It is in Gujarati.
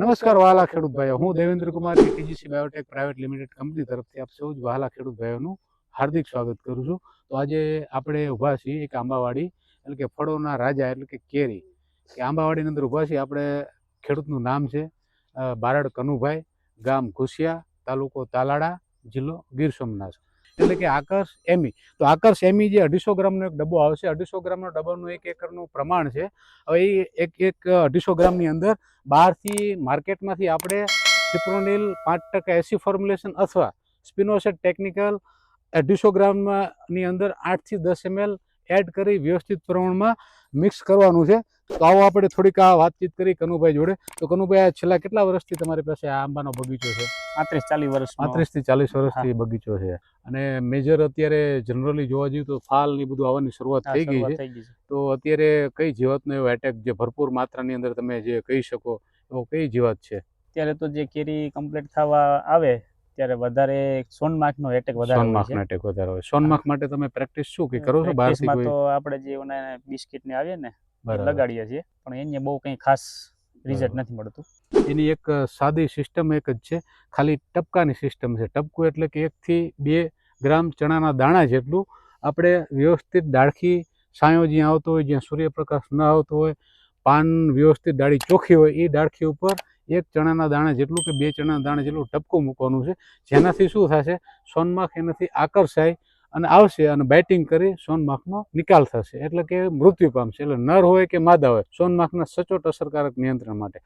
નમસ્કાર વહાલા ખેડૂત ભાઈઓ. હું Devendra Kumar TGC biotech private limited company તરફથી આપ સૌ જ વહાલા ખેડૂત ભાઈઓનું હાર્દિક સ્વાગત કરું છું. તો આજે આપણે ઊભા છીએ એક આંબાવાડી, એટલે કે ફળોના રાજા, એટલે કે કેરી. કે આંબાવાડીની અંદર ઊભા છીએ આપણે, ખેડૂતનું નામ છે બારડ કનુભાઈ, ગામ ઘુસિયા, તાલુકો તાલાડા જિલ્લો ગીર સોમનાથ. એટલે કે આકર્ષ એમી. તો આકર્ષ એમી જે અઢીસો ગ્રામનો એક ડબ્બો આવશે અઢીસો ગ્રામનો ડબ્બાનું એક એકરનું પ્રમાણ છે. હવે એ એક એક અઢીસો ગ્રામની અંદર બહારથી માર્કેટમાંથી આપણે સિપ્રોનિલ પાંચ ટકા એસી ફોર્મ્યુલેશન અથવા સ્પિનોસેટ ટેકનિકલ અઢીસો ગ્રામની અંદર આઠથી દસ એમએલ એડ કરી વ્યવસ્થિત પ્રમાણમાં મિક્સ કરવાનું છે. તો આવો આપણે થોડીક આ વાતચીત કરી કનુભાઈ જોડે. તો કનુભાઈ આ છેલ્લા કેટલા વર્ષથી તમારી પાસે આ આંબાનો બગીચો છે? પાંત્રીસ ચાલીસ વર્ષ પાંત્રીસથી ચાલીસ વર્ષથી બગીચો છે. અને મેજર અત્યારે જનરલી જોવા જઈએ તો ફાલ ને બધું આવવાની શરૂઆત થઈ ગઈ છે. તો અત્યારે કઈ જીવાતનો એવો એટેક જે ભરપૂર માત્રાની અંદર તમે જે કહી શકો એવો કઈ જીવાત છે? ત્યારે તો જે કેરી કમ્પ્લીટ થવા આવે ત્યારે વધારે સોનમાખનો એટેક વધારે સોનમાખનો એટેક વધારે હોય. સોનમાખ માટે તમે પ્રેક્ટિસ શું કે કરો છો? બહારથી તો આપણે જે ઓને બિસ્કિટ ને આવે ને. લગાડીએ છીએ પણ એને બહુ કંઈ ખાસ રિઝલ્ટ નથી મળતું. એની એક સાદી સિસ્ટમ એક જ છે ખાલી ટપકાની સિસ્ટમ છે. ટપકું એટલે કે એકથી બે ગ્રામ ચણાના દાણા જેટલું આપણે વ્યવસ્થિત ડાળખી સાંયો જ્યાં આવતો હોય જ્યાં સૂર્યપ્રકાશ ન આવતો હોય પાન વ્યવસ્થિત ડાળી ચોખ્ખી હોય એ ડાળખી ઉપર એક ચણાના દાણા જેટલું કે બે ચણાના દાણા જેટલું ટપકું મૂકવાનું છે. જેનાથી શું થશે? સોનમાખ એનાથી આકર્ષાય અને આવશે અને બેટિંગ કરી સોનમાખનો નિકાલ થશે. એટલે કે મૃત્યુ પામશે. એટલે નર હોય કે માદા હોય, સોનમાખના સચોટ અસરકારક નિયંત્રણ માટે.